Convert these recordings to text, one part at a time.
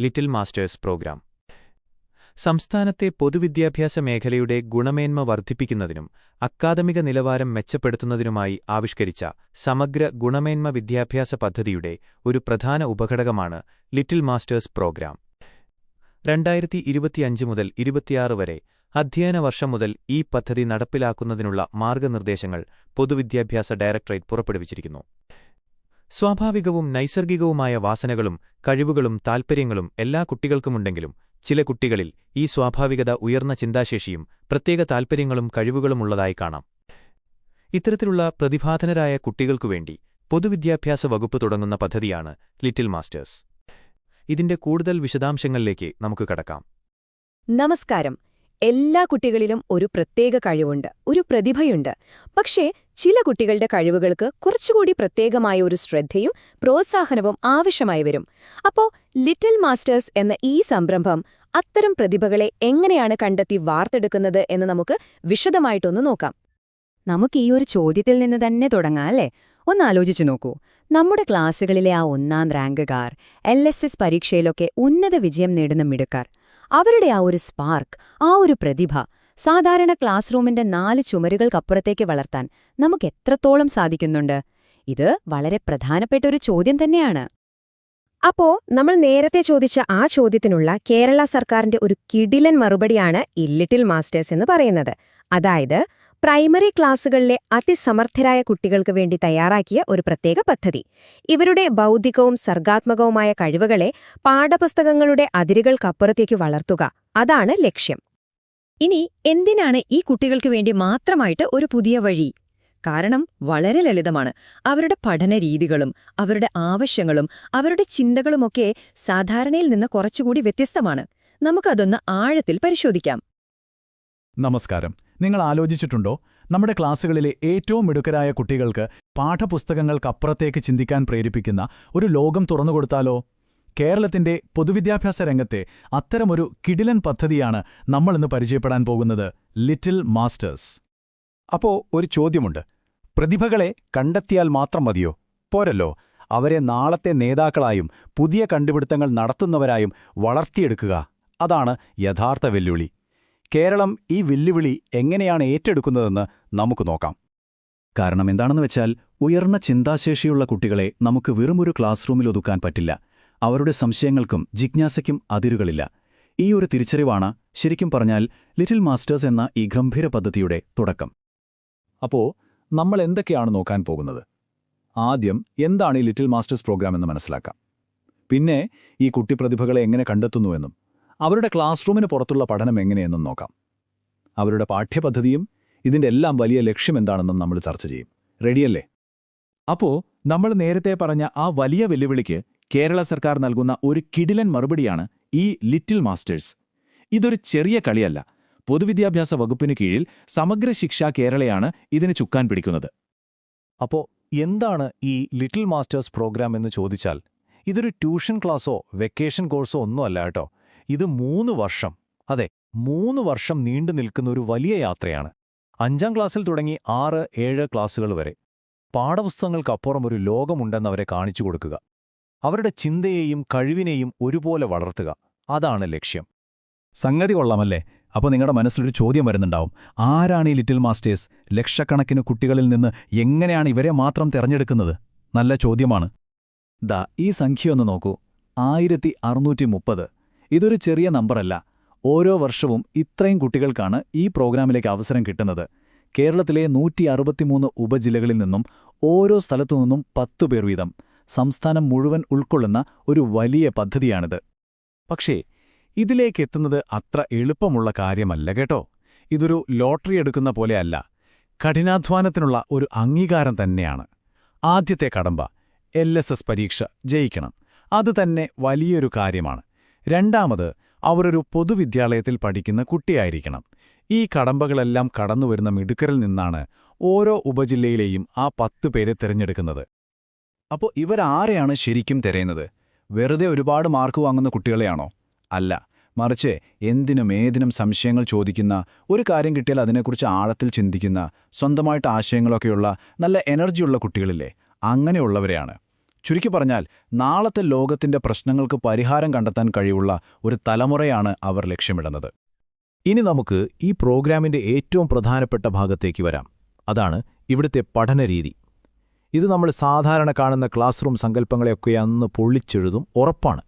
Little masters programme. സംസ്ഥാനത്തെ പൊതുവിദ്യാഭ്യാസ മേഖലയുടെ ഗുണമേന്മ വർദ്ധിപ്പിക്കുന്നതിനും അക്കാദമിക നിലവാരം മെച്ചപ്പെടുത്തുന്നതിനുമായി ആവിഷ്കരിച്ച സമഗ്ര ഗുണമേന്മ വിദ്യാഭ്യാസ പദ്ധതിയുടെ ഒരു പ്രധാന ഉപഘടകമാണ് ലിറ്റിൽ മാസ്റ്റേഴ്സ് പ്രോഗ്രാം. രണ്ടായിരത്തി ഇരുപത്തിയഞ്ച് മുതൽ ഇരുപത്തിയാറ് വരെ അധ്യയന വർഷം മുതൽ ഈ പദ്ധതി നടപ്പിലാക്കുന്നതിനുള്ള മാർഗനിർദ്ദേശങ്ങൾ പൊതുവിദ്യാഭ്യാസ ഡയറക്ടറേറ്റ് പുറപ്പെടുവിച്ചിരിക്കുന്നു. സ്വാഭാവികവും നൈസർഗികവുമായ വാസനകളും കഴിവുകളും താൽപ്പര്യങ്ങളും എല്ലാ കുട്ടികൾക്കുമുണ്ടെങ്കിലും ചില കുട്ടികളിൽ ഈ സ്വാഭാവികത ഉയർന്ന ചിന്താശേഷിയും പ്രത്യേക താൽപ്പര്യങ്ങളും കഴിവുകളുമുള്ളതായി കാണാം. ഇത്തരത്തിലുള്ള പ്രതിഭാധനരായ കുട്ടികൾക്കുവേണ്ടി പൊതുവിദ്യാഭ്യാസ വകുപ്പ് തുടങ്ങുന്ന പദ്ധതിയാണ് ലിറ്റിൽ മാസ്റ്റേഴ്സ്. ഇതിന്റെ കൂടുതൽ വിശദാംശങ്ങളിലേക്ക് നമുക്ക് കടക്കാം. നമസ്കാരം. എല്ലാ കുട്ടികളിലും ഒരു പ്രത്യേക കഴിവുണ്ട് ഒരു പ്രതിഭയുണ്ട്. പക്ഷേ ചില കുട്ടികളുടെ കഴിവുകൾക്ക് കുറച്ചുകൂടി പ്രത്യേകമായ ഒരു ശ്രദ്ധയും പ്രോത്സാഹനവും ആവശ്യമായി വരും. അപ്പോ ലിറ്റിൽ മാസ്റ്റേഴ്സ് എന്ന ഈ സംരംഭം അത്തരം പ്രതിഭകളെ എങ്ങനെയാണ് കണ്ടെത്തി വാർത്തെടുക്കുന്നത് എന്ന് നമുക്ക് വിശദമായിട്ടൊന്ന് നോക്കാം. നമുക്ക് ഈ ഒരു ചോദ്യത്തിൽ നിന്ന് തന്നെ തുടങ്ങാം അല്ലേ? ഒന്ന് ആലോചിച്ചു നോക്കൂ. നമ്മുടെ ക്ലാസ്സുകളിലെ ആ ഒന്നാം റാങ്കുകാർ എൽ എസ് എസ് പരീക്ഷയിലൊക്കെ ഉന്നത വിജയം നേടുന്ന മിടുക്കാർ അവരുടെ ആ ഒരു സ്പാർക്ക് ആ ഒരു പ്രതിഭ സാധാരണ ക്ലാസ് റൂമിന്റെ നാല് ചുമരുകൾക്കപ്പുറത്തേക്ക് വളർത്താൻ നമുക്ക് എത്രത്തോളം സാധിക്കുന്നുണ്ട്? ഇത് വളരെ പ്രധാനപ്പെട്ട ഒരു ചോദ്യം തന്നെയാണ്. അപ്പോ നമ്മൾ നേരത്തെ ചോദിച്ച ആ ചോദ്യത്തിനുള്ള കേരള സർക്കാരിന്റെ ഒരു കിടിലൻ മറുപടിയാണ് ഇല്ലിറ്റിൽ ലിറ്റിൽ മാസ്റ്റേഴ്സ് എന്ന് പറയുന്നത്. അതായത് പ്രൈമറി ക്ലാസുകളിലെ അതിസമർത്ഥരായ കുട്ടികൾക്ക് വേണ്ടി തയ്യാറാക്കിയ ഒരു പ്രത്യേക പദ്ധതി. ഇവരുടെ ബൗദ്ധികവും സർഗാത്മകവുമായ കഴിവുകളെ പാഠപുസ്തകങ്ങളുടെ അതിരുകൾക്കപ്പുറത്തേക്ക് വളർത്തുക. അതാണ് ലക്ഷ്യം. ഇനി എന്തിനാണ് ഈ കുട്ടികൾക്ക് വേണ്ടി മാത്രമായിട്ട് ഒരു പുതിയ വഴി? കാരണം വളരെ ലളിതമാണ്. അവരുടെ പഠനരീതികളും അവരുടെ ആവശ്യങ്ങളും അവരുടെ ചിന്തകളുമൊക്കെ സാധാരണയിൽ നിന്ന് കുറച്ചുകൂടി വ്യത്യസ്തമാണ്. നമുക്കതൊന്ന് ആഴത്തിൽ പരിശോധിക്കാം. നമസ്കാരം. നിങ്ങൾ ആലോചിച്ചിട്ടുണ്ടോ? നമ്മുടെ ക്ലാസ്സുകളിലെ ഏറ്റവും മിടുക്കരായ കുട്ടികൾക്ക് പാഠപുസ്തകങ്ങൾക്കപ്പുറത്തേക്ക് ചിന്തിക്കാൻ പ്രേരിപ്പിക്കുന്ന ഒരു ലോകം തുറന്നുകൊടുത്താലോ കേരളത്തിന്റെ പൊതുവിദ്യാഭ്യാസ രംഗത്തെ അത്തരമൊരു കിടിലൻ പദ്ധതിയാണ് നമ്മളിന്ന് പരിചയപ്പെടാൻ പോകുന്നത് ലിറ്റിൽ മാസ്റ്റേഴ്സ്. അപ്പോ ഒരു ചോദ്യമുണ്ട്. പ്രതിഭകളെ കണ്ടെത്തിയാൽ മാത്രം മതിയോ? പോരല്ലോ. അവരെ നാളത്തെ നേതാക്കളായും പുതിയ കണ്ടുപിടുത്തങ്ങൾ നടത്തുന്നവരായും വളർത്തിയെടുക്കുക. അതാണ് യഥാർത്ഥ വെല്ലുവിളി. കേരളം ഈ വെല്ലുവിളി എങ്ങനെയാണ് ഏറ്റെടുക്കുന്നതെന്ന് നമുക്ക് നോക്കാം. കാരണം എന്താണെന്ന് വെച്ചാൽ ഉയർന്ന ചിന്താശേഷിയുള്ള കുട്ടികളെ നമുക്ക് വെറുമൊരു ക്ലാസ് റൂമിൽ ഒതുക്കാൻ പറ്റില്ല. അവരുടെ സംശയങ്ങൾക്കും ജിജ്ഞാസയ്ക്കും അതിരുകളില്ല. ഈ ഒരു തിരിച്ചറിവാണ് ശരിക്കും പറഞ്ഞാൽ ലിറ്റിൽ മാസ്റ്റേഴ്സ് എന്ന ഈ ഗംഭീര പദ്ധതിയുടെ തുടക്കം. അപ്പോ നമ്മൾ എന്തൊക്കെയാണ് നോക്കാൻ പോകുന്നത്? ആദ്യം എന്താണ് ഈ ലിറ്റിൽ മാസ്റ്റേഴ്സ് പ്രോഗ്രാം എന്ന് മനസ്സിലാക്കാം. പിന്നെ ഈ കുട്ടി പ്രതിഭകളെ എങ്ങനെ കണ്ടെത്തുന്നുവെന്നും അവരുടെ ക്ലാസ് റൂമിന് പുറത്തുള്ള പഠനം എങ്ങനെയെന്നും നോക്കാം. അവരുടെ പാഠ്യപദ്ധതിയും ഇതിന്റെ എല്ലാം വലിയ ലക്ഷ്യം എന്താണെന്നും നമ്മൾ ചർച്ച ചെയ്യും. റെഡിയല്ലേ? അപ്പോൾ നമ്മൾ നേരത്തെ പറഞ്ഞ ആ വലിയ വെല്ലുവിളിക്ക് കേരള സർക്കാർ നൽകുന്ന ഒരു കിടിലൻ മറുപടിയാണ് ഈ ലിറ്റിൽ മാസ്റ്റേഴ്സ്. ഇതൊരു ചെറിയ കളിയല്ല. പൊതുവിദ്യാഭ്യാസ വകുപ്പിന് കീഴിൽ സമഗ്ര ശിക്ഷ കേരളയാണ് ഇതിന് ചുക്കാൻ പിടിക്കുന്നത്. അപ്പോൾ എന്താണ് ഈ ലിറ്റിൽ മാസ്റ്റേഴ്സ് പ്രോഗ്രാം എന്ന് ചോദിച്ചാൽ ഇതൊരു ട്യൂഷൻ ക്ലാസ്സോ വെക്കേഷൻ കോഴ്സോ ഒന്നുമല്ല കേട്ടോ. ഇത് മൂന്ന് വർഷം. അതെ മൂന്ന് വർഷം നീണ്ടു നിൽക്കുന്ന ഒരു വലിയ യാത്രയാണ്. അഞ്ചാം ക്ലാസ്സിൽ തുടങ്ങി ആറ് ഏഴ് ക്ലാസ്സുകൾ വരെ. പാഠപുസ്തകങ്ങൾക്കപ്പുറം ഒരു ലോകമുണ്ടെന്ന് അവരെ കാണിച്ചു കൊടുക്കുക. അവരുടെ ചിന്തയെയും കഴിവിനെയും ഒരുപോലെ വളർത്തുക. അതാണ് ലക്ഷ്യം. സംഗതി കൊള്ളാമല്ലേ? അപ്പോൾ നിങ്ങളുടെ മനസ്സിലൊരു ചോദ്യം വരുന്നുണ്ടാവും. ആരാണ് ഈ ലിറ്റിൽ മാസ്റ്റേഴ്സ്? ലക്ഷക്കണക്കിന് കുട്ടികളിൽ നിന്ന് എങ്ങനെയാണ് ഇവരെ മാത്രം തിരഞ്ഞെടുക്കുന്നത്? നല്ല ചോദ്യമാണ്. ദാ ഈ സംഖ്യ ഒന്ന് നോക്കൂ. ആയിരത്തി അറുന്നൂറ്റി മുപ്പത്. ഇതൊരു ചെറിയ നമ്പറല്ല. ഓരോ വർഷവും ഇത്രയും കുട്ടികൾക്കാണ് ഈ പ്രോഗ്രാമിലേക്ക് അവസരം കിട്ടുന്നത്. കേരളത്തിലെ നൂറ്റി അറുപത്തിമൂന്ന് ഉപജില്ലകളിൽ നിന്നും ഓരോ സ്ഥലത്തു നിന്നും പത്തു പേർ വീതം. സംസ്ഥാനം മുഴുവൻ ഉൾക്കൊള്ളുന്ന ഒരു വലിയ പദ്ധതിയാണിത്. പക്ഷേ ഇതിലേക്ക് എത്തുന്നത് അത്ര എളുപ്പമുള്ള കാര്യമല്ല കേട്ടോ. ഇതൊരു ലോട്ടറി എടുക്കുന്ന പോലെയല്ല കഠിനാധ്വാനത്തിനുള്ള ഒരു അംഗീകാരം തന്നെയാണ്. ആദ്യത്തെ കടമ്പ എൽ പരീക്ഷ ജയിക്കണം. അത് തന്നെ വലിയൊരു കാര്യമാണ്. രണ്ടാമത് അവരൊരു പൊതുവിദ്യാലയത്തിൽ പഠിക്കുന്ന കുട്ടിയായിരിക്കണം. ഈ കടമ്പകളെല്ലാം കടന്നുവരുന്ന മിടുക്കരിൽ നിന്നാണ് ഓരോ ഉപജില്ലയിലെയും ആ പത്തു പേരെ തിരഞ്ഞെടുക്കുന്നത്. അപ്പോൾ ഇവരാരെയാണ് ശരിക്കും തിരയുന്നത്? വെറുതെ ഒരുപാട് മാർക്ക് വാങ്ങുന്ന കുട്ടികളെയാണോ? അല്ല മറിച്ച് എന്തിനും ഏതിനും സംശയങ്ങൾ ചോദിക്കുന്ന ഒരു കാര്യം കിട്ടിയാൽ അതിനെക്കുറിച്ച് ആഴത്തിൽ ചിന്തിക്കുന്ന സ്വന്തമായിട്ട് ആശയങ്ങളൊക്കെയുള്ള നല്ല എനർജിയുള്ള കുട്ടികളില്ലേ? അങ്ങനെയുള്ളവരെയാണ്. ചുരുക്കി പറഞ്ഞാൽ നാളത്തെ ലോകത്തിന്റെ പ്രശ്നങ്ങൾക്ക് പരിഹാരം കണ്ടെത്താൻ കഴിവുള്ള ഒരു തലമുറയാണ് അവർ ലക്ഷ്യമിടുന്നത്. ഇനി നമുക്ക് ഈ പ്രോഗ്രാമിന്റെ ഏറ്റവും പ്രധാനപ്പെട്ട ഭാഗത്തേക്ക് വരാം. അതാണ് ഇവിടുത്തെ പഠനരീതി ഇത് നമ്മൾ സാധാരണ കാണുന്ന ക്ലാസ് റൂം സങ്കല്പങ്ങളെയൊക്കെ അന്ന് പൊള്ളിച്ചെഴുതും ഉറപ്പാണ്.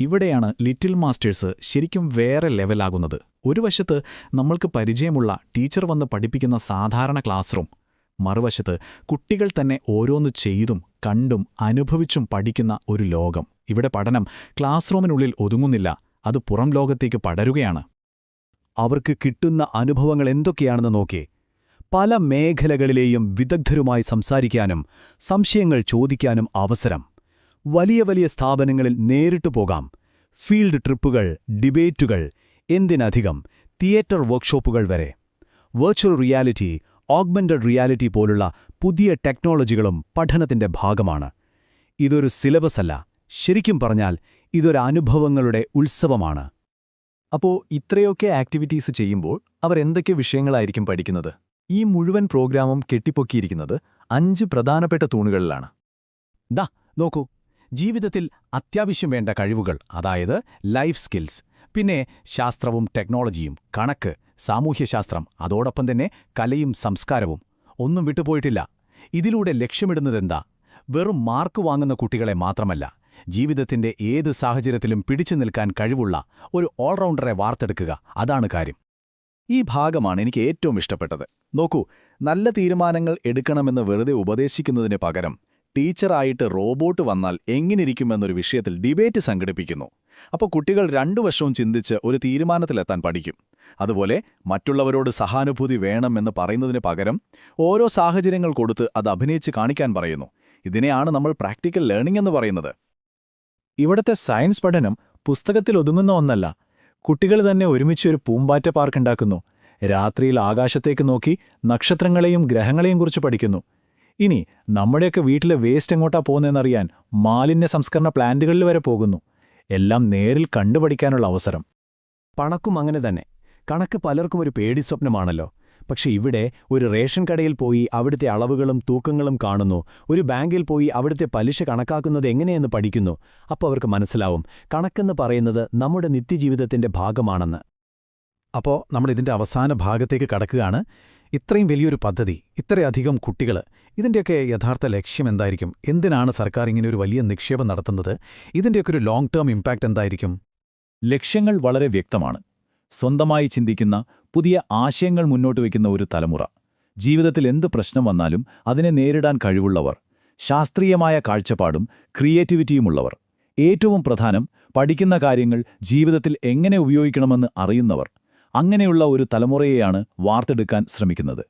ഇവിടെയാണ് ലിറ്റിൽ മാസ്റ്റേഴ്സ് ശരിക്കും വേറെ ലെവലാകുന്നത്. ഒരു വശത്ത് നമ്മൾക്ക് പരിചയമുള്ള ടീച്ചർ വന്ന് പഠിപ്പിക്കുന്ന സാധാരണ ക്ലാസ് റൂം മറുവശത്ത് കുട്ടികൾ തന്നെ ഓരോന്ന് ചെയ്തും കണ്ടും അനുഭവിച്ചും പഠിക്കുന്ന ഒരു ലോകം. ഇവിടെ പഠനം ക്ലാസ് റൂമിനുള്ളിൽ ഒതുങ്ങുന്നില്ല അത് പുറം ലോകത്തേക്ക് പടരുകയാണ്. അവർക്ക് കിട്ടുന്ന അനുഭവങ്ങൾ എന്തൊക്കെയാണെന്ന് നോക്കി. പല മേഖലകളിലെയും വിദഗ്ധരുമായി സംസാരിക്കാനും സംശയങ്ങൾ ചോദിക്കാനും അവസരം. വലിയ വലിയ സ്ഥാപനങ്ങളിൽ നേരിട്ടു പോകാം. ഫീൽഡ് ട്രിപ്പുകൾ ഡിബേറ്റുകൾ എന്തിനധികം തിയേറ്റർ വർക്ക്ഷോപ്പുകൾ വരെ. വെർച്വൽ റിയാലിറ്റി ഓഗ്മെന്റഡ് റിയാലിറ്റി പോലുള്ള പുതിയ ടെക്നോളജികളും പഠനത്തിന്റെ ഭാഗമാണ്. ഇതൊരു സിലബസ് അല്ല ശരിക്കും പറഞ്ഞാൽ ഇതൊരനുഭവങ്ങളുടെ ഉത്സവമാണ്. അപ്പോ ഇത്രയൊക്കെ ആക്ടിവിറ്റീസ് ചെയ്യുമ്പോൾ അവർ എന്തൊക്കെ വിഷയങ്ങളായിരിക്കും പഠിക്കുന്നത്? ഈ മുഴുവൻ പ്രോഗ്രാമും കെട്ടിപ്പൊക്കിയിരിക്കുന്നത് അഞ്ച് പ്രധാനപ്പെട്ട തൂണുകളിലാണ്. ദാ നോക്കൂ. ജീവിതത്തിൽ അത്യാവശ്യം വേണ്ട കഴിവുകൾ അതായത് ലൈഫ് സ്കിൽസ് പിന്നെ ശാസ്ത്രവും ടെക്നോളജിയും കണക്ക് സാമൂഹ്യശാസ്ത്രം അതോടൊപ്പം തന്നെ കലയും സംസ്കാരവും ഒന്നും വിട്ടുപോയിട്ടില്ല. ഇതിലൂടെ ലക്ഷ്യമിടുന്നതെന്താ? വെറും മാർക്ക് വാങ്ങുന്ന കുട്ടികളെ മാത്രമല്ല ജീവിതത്തിന്റെ ഏത് സാഹചര്യത്തിലും പിടിച്ചു നിൽക്കാൻ കഴിവുള്ള ഒരു ഓൾറൗണ്ടറെ വാർത്തെടുക്കുക അതാണ് കാര്യം. ഈ ഭാഗമാണ് എനിക്ക് ഏറ്റവും ഇഷ്ടപ്പെട്ടത്. നോക്കൂ നല്ല തീരുമാനങ്ങൾ എടുക്കണമെന്ന് വെറുതെ ഉപദേശിക്കുന്നതിന് പകരം ടീച്ചറായിട്ട് റോബോട്ട് വന്നാൽ എങ്ങനിരിക്കുമെന്നൊരു വിഷയത്തിൽ ഡിബേറ്റ് സംഘടിപ്പിക്കുന്നു. അപ്പോൾ കുട്ടികൾ രണ്ടു വശവും ചിന്തിച്ച് ഒരു തീരുമാനത്തിലെത്താൻ പഠിക്കും. അതുപോലെ മറ്റുള്ളവരോട് സഹാനുഭൂതി വേണമെന്ന് പറയുന്നതിന് പകരം ഓരോ സാഹചര്യങ്ങൾ കൊടുത്ത് അത് അഭിനയിച്ച് കാണിക്കാൻ പറയുന്നു. ഇതിനെയാണ് നമ്മൾ പ്രാക്ടിക്കൽ ലേണിംഗ് എന്ന് പറയുന്നത്. ഇവിടത്തെ സയൻസ് പഠനം പുസ്തകത്തിൽ ഒതുങ്ങുന്ന ഒന്നല്ല. കുട്ടികൾ തന്നെ ഒരുമിച്ച് ഒരു പൂമ്പാറ്റ പാർക്ക് ഉണ്ടാക്കുന്നു. രാത്രിയിൽ ആകാശത്തേക്ക് നോക്കി നക്ഷത്രങ്ങളെയും ഗ്രഹങ്ങളെയും കുറിച്ച് പഠിക്കുന്നു. ഇനി നമ്മുടെയൊക്കെ വീട്ടിലെ വേസ്റ്റ് എങ്ങോട്ടാ പോകുന്നതെന്നറിയാൻ മാലിന്യ സംസ്കരണ പ്ലാന്റുകളിൽ വരെ പോകുന്നു. എല്ലാം നേരിൽ കണ്ടുപഠിക്കാനുള്ള അവസരം. പണക്കും അങ്ങനെ തന്നെ. കണക്ക് പലർക്കും ഒരു പേടി സ്വപ്നമാണല്ലോ. പക്ഷെ ഇവിടെ ഒരു റേഷൻ കടയിൽ പോയി അവിടുത്തെ അളവുകളും തൂക്കങ്ങളും കാണുന്നു. ഒരു ബാങ്കിൽ പോയി അവിടുത്തെ പലിശ കണക്കാക്കുന്നത് എങ്ങനെയെന്ന് പഠിക്കുന്നു. അപ്പോൾ അവർക്ക് മനസ്സിലാവും കണക്കെന്ന് പറയുന്നത് നമ്മുടെ നിത്യജീവിതത്തിന്റെ ഭാഗമാണെന്ന്. അപ്പോൾ നമ്മൾ ഇതിന്റെ അവസാന ഭാഗത്തേക്ക് കടക്കുകയാണ്. ഇത്രയും വലിയൊരു പദ്ധതി ഇത്രയധികം കുട്ടികൾ ഇതിന്റെയൊക്കെ യഥാർത്ഥ ലക്ഷ്യം എന്തായിരിക്കും? എന്തിനാണ് സർക്കാർ ഇങ്ങനെ ഒരു വലിയ നിക്ഷേപം നടത്തുന്നത്? ഇതിന്റെയൊക്കെ ഒരു ലോങ് ടേം ഇമ്പാക്റ്റ് എന്തായിരിക്കും? ലക്ഷ്യങ്ങൾ വളരെ വ്യക്തമാണ്. സ്വന്തമായി ചിന്തിക്കുന്ന പുതിയ ആശയങ്ങൾ മുന്നോട്ട് വയ്ക്കുന്ന ഒരു തലമുറ. ജീവിതത്തിൽ എന്ത് പ്രശ്നം വന്നാലും അതിനെ നേരിടാൻ കഴിവുള്ളവർ ശാസ്ത്രീയമായ കാഴ്ചപ്പാടും ക്രിയേറ്റിവിറ്റിയുമുള്ളവർ ഏറ്റവും പ്രധാനം പഠിക്കുന്ന കാര്യങ്ങൾ ജീവിതത്തിൽ എങ്ങനെ ഉപയോഗിക്കണമെന്ന് അറിയുന്നവർ. അങ്ങനെയുള്ള ഒരു തലമുറയെയാണ് വാർത്തെടുക്കാൻ ശ്രമിക്കുന്നത്.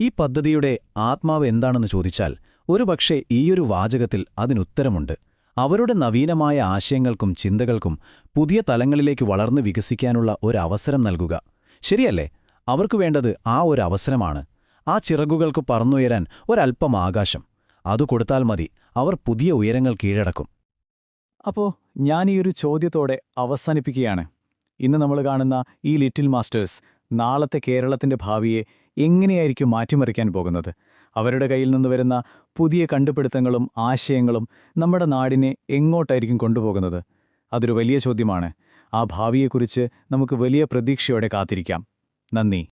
ഈ പദ്ധതിയുടെ ആത്മാവ് എന്താണെന്ന് ചോദിച്ചാൽ ഒരുപക്ഷെ ഈയൊരു വാചകത്തിൽ അതിനുത്തരമുണ്ട് അവരുടെ നവീനമായ ആശയങ്ങൾക്കും ചിന്തകൾക്കും പുതിയ തലങ്ങളിലേക്ക് വളർന്ന് വികസിക്കാനുള്ള ഒരവസരം നൽകുക. ശരിയല്ലേ? അവർക്കു വേണ്ടത് ആ ഒരു അവസരമാണ്. ആ ചിറകുകൾക്ക് പറന്നുയരാൻ ഒരല്പം ആകാശം. അതു കൊടുത്താൽ മതി. അവർ പുതിയ ഉയരങ്ങൾ കീഴടക്കും. അപ്പോ ഞാൻ ഈ ഒരു ചോദ്യത്തോടെ അവസാനിപ്പിക്കുകയാണ്. ഇന്ന് നമ്മൾ കാണുന്ന ഈ ലിറ്റിൽ മാസ്റ്റേഴ്സ് നാളത്തെ കേരളത്തിന്റെ ഭാവിയെ എങ്ങനെയായിരിക്കും മാറ്റിമറിക്കാൻ പോകുന്നത്? അവരുടെ കയ്യിൽ നിന്ന് വരുന്ന പുതിയ കണ്ടുപിടുത്തങ്ങളും ആശയങ്ങളും നമ്മുടെ നാടിനെ എങ്ങോട്ടായിരിക്കും കൊണ്ടുപോകുന്നത്? അതൊരു വലിയ ചോദ്യമാണ്. ആ ഭാവിയെക്കുറിച്ച് നമുക്ക് വലിയ പ്രതീക്ഷയോടെ കാത്തിരിക്കാം. നന്ദി.